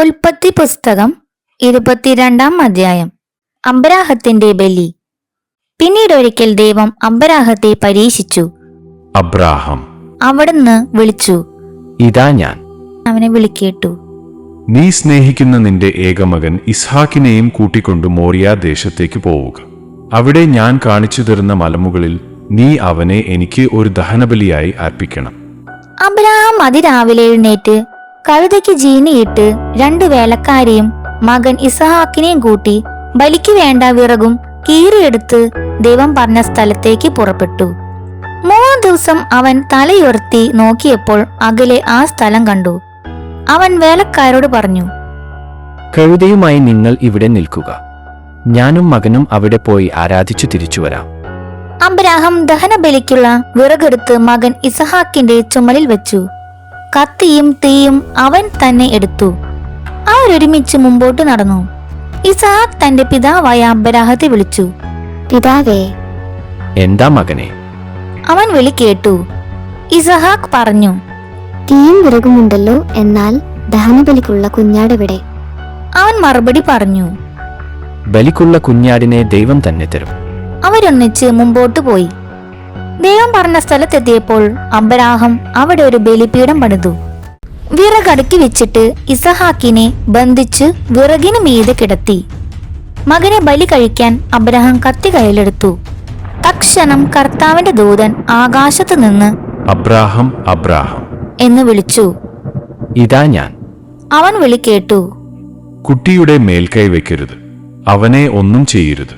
ഉൽപ്പത്തി പുസ്തകം ഇരുപത്തിരണ്ടാം അധ്യായം. അബ്രാഹത്തിന്റെ ബലി. പിന്നീട് ഒരിക്കൽ ദൈവം അബ്രാഹത്തെ പരീക്ഷിച്ചു. അബ്രാഹം. അവിടുന്ന് വിളിച്ചു. ഇതാ ഞാൻ. അവനെ വിളിക്കേട്ടു. നീ സ്നേഹിക്കുന്ന നിന്റെ ഏകമകൻ ഇസ്ഹാക്കിനെയും കൂട്ടിക്കൊണ്ട് മോറിയ ദേശത്തേക്ക് പോവുക. അവിടെ ഞാൻ കാണിച്ചു തരുന്ന മലമുകളിൽ നീ അവനെ എനിക്ക് ഒരു ദഹനബലിയായി അർപ്പിക്കണം. അബ്രഹാം അതിരാവിലെ എഴുന്നേറ്റ് കഴുതയ്ക്ക് ജീനിയിട്ട് രണ്ടു വേലക്കാരെയും മകൻ ഇസഹാക്കിനെയും കൂട്ടി ബലിക്ക് വേണ്ട വിറകും കീറിയെടുത്ത് ദൈവം പറഞ്ഞ സ്ഥലത്തേക്ക് പുറപ്പെട്ടു. മൂന്ന് ദിവസം അവൻ തലയുയർത്തി നോക്കിയപ്പോൾ അകലെ ആ സ്ഥലം കണ്ടു. അവൻ വേലക്കാരോട് പറഞ്ഞു കഴുതയുമായി നിങ്ങൾ ഇവിടെ നിൽക്കുക. ഞാനും മകനും അവിടെ പോയി ആരാധിച്ചു തിരിച്ചു വരാം. അബ്രാഹം ദഹനബലിക്കുള്ള വിറകെടുത്ത് മകൻ ഇസഹാക്കിന്റെ ചുമലിൽ വെച്ചു. കത്തിയും തീയും അവൻ തന്നെ എടുത്തു. അവരൊരുമിച്ച് മുമ്പോട്ട് നടന്നു. ഇസാഖ് തന്റെ പിതാവായ അബ്രാഹത്തെ വിളിച്ചു. പിതാവേ. എന്താ മകനെ? അവൻ വിളി കേട്ടു. ഇസഹാക്ക് പറഞ്ഞു. തീയും വിറകുമുണ്ടല്ലോ എന്നാൽ ദഹനബലിക്കുള്ള കുഞ്ഞാടെവിടെ? അവൻ മറുപടി പറഞ്ഞു. ബലിക്കുള്ള കുഞ്ഞാടിനെ ദൈവം തന്നെ തരും. അവരൊന്നിച്ച് മുമ്പോട്ട് പോയി. ദൈവം പറഞ്ഞ സ്ഥലത്തെത്തിയപ്പോൾ അബ്രാഹം അവിടെ ഒരു ബലിപീഠം പണിതു. വിറകടുക്കി വെച്ചിട്ട് ഇസഹാക്കിനെ ബന്ധിച്ച് വിറകിന് മീതെ കിടത്തി. മകനെ ബലി കഴിക്കാൻ അബ്രഹാം കത്തി കയ്യിലെടുത്തു. തക്ഷണം കർത്താവിന്റെ ദൂതൻ ആകാശത്ത് നിന്ന് അബ്രാഹം അബ്രാഹം. എന്ന് വിളിച്ചു. ഇതാ ഞാൻ. അവൻ വിളി കേട്ടു. കുട്ടിയുടെ മേൽക്കൈ വെക്കരുത്. അവനെ ഒന്നും ചെയ്യരുത്.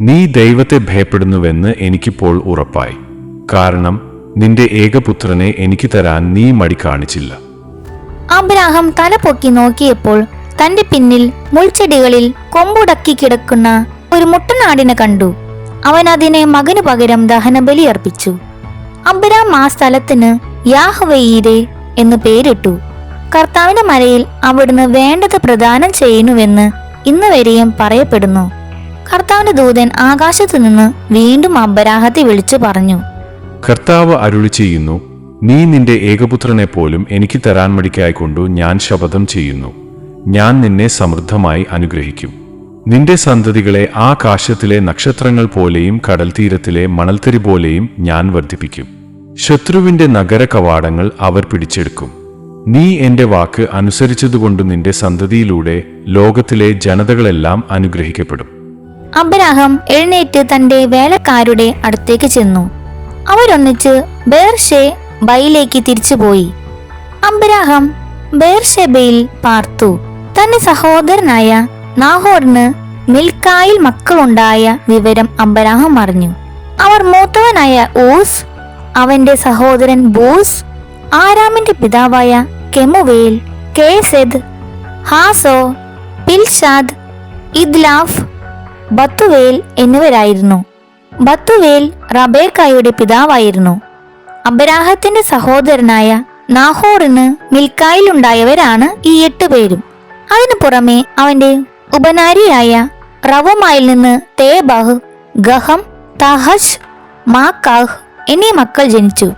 നീ ദൈവത്തെ ഭയപ്പെടുന്നുവെന്ന് എനിക്കിപ്പോൾ ഉറപ്പായി. കാരണം നിന്റെ ഏകപുത്രനെ എനിക്ക് തരാൻ നീ മടി കാണിച്ചില്ല. അബ്രാഹം തല പൊക്കി നോക്കിയപ്പോൾ തന്റെ പിന്നിൽ മുൾച്ചെടികളിൽ കൊമ്പുടക്കി കിടക്കുന്ന ഒരു മുട്ടനാടിനെ കണ്ടു. അവൻ അതിനെ മകനു പകരം ദഹനബലി അർപ്പിച്ചു. അബ്രാം ആ സ്ഥലത്തിന് യാഹ്വയീരെ എന്ന് പേരിട്ടു. കർത്താവിന്റെ മലയിൽ അവിടുന്ന് വേണ്ടത് പ്രദാനം ചെയ്യുന്നുവെന്ന് ഇന്ന് വരെയും പറയപ്പെടുന്നു. കർത്താവിന്റെ ദൂതൻ ആകാശത്തു നിന്ന് വീണ്ടും അബ്രാഹത്തെ വിളിച്ചു പറഞ്ഞു. കർത്താവ് അരുളി ചെയ്യുന്നു നീ നിന്റെ ഏകപുത്രനെ പോലും എനിക്ക് തരാൻ മടിക്കായിക്കൊണ്ടു ഞാൻ ശപഥം ചെയ്യുന്നു. ഞാൻ നിന്നെ സമൃദ്ധമായി അനുഗ്രഹിക്കും. നിന്റെ സന്തതികളെ ആ കാശത്തിലെ നക്ഷത്രങ്ങൾ പോലെയും കടൽ തീരത്തിലെ മണൽത്തരി പോലെയും ഞാൻ വർദ്ധിപ്പിക്കും. ശത്രുവിന്റെ നഗര കവാടങ്ങൾ അവർ പിടിച്ചെടുക്കും. നീ എന്റെ വാക്ക് അനുസരിച്ചതുകൊണ്ട് നിന്റെ സന്തതിയിലൂടെ ലോകത്തിലെ ജനതകളെല്ലാം അനുഗ്രഹിക്കപ്പെടും. അബ്രാഹം എഴുന്നേറ്റ് തന്റെ വേലക്കാരുടെ അടുത്തേക്ക് ചെന്നു. അവരൊന്നിച്ച് ബേർഷെ ബൈലേക്ക് തിരിച്ചുപോയി. അബ്രാഹം ബേർഷെബയിൽ പാർത്തു. തന്റെ സഹോദരനായ നാഹോറിന് മിൽക്കായിൽ മക്കളുണ്ടായ വിവരം അബ്രാഹം അറിഞ്ഞു. അവർ മൂത്തവനായ ഊസ് അവന്റെ സഹോദരൻ ബൂസ് ആരാമിന്റെ പിതാവായ കെമുവേൽ കേസെദ് ഹാസോ പിൽഷാദ് ഇദ്ലാഫ് ബത്തുവേൽ എന്നിവരായിരുന്നു. ബത്തുവേൽ റബേക്കായുടെ പിതാവായിരുന്നു. അബരാഹത്തിന്റെ സഹോദരനായ നാഹോറിന് മിൽക്കായിലുണ്ടായവരാണ് ഈ എട്ട് പേരും. അതിനു പുറമെ അവന്റെ ഉപനാരിയായ റവുമായിൽ നിന്ന് തേബഹ് ഗഹം തഹഷ് മാക്കാഹ് എന്നീ മക്കൾ ജനിച്ചു.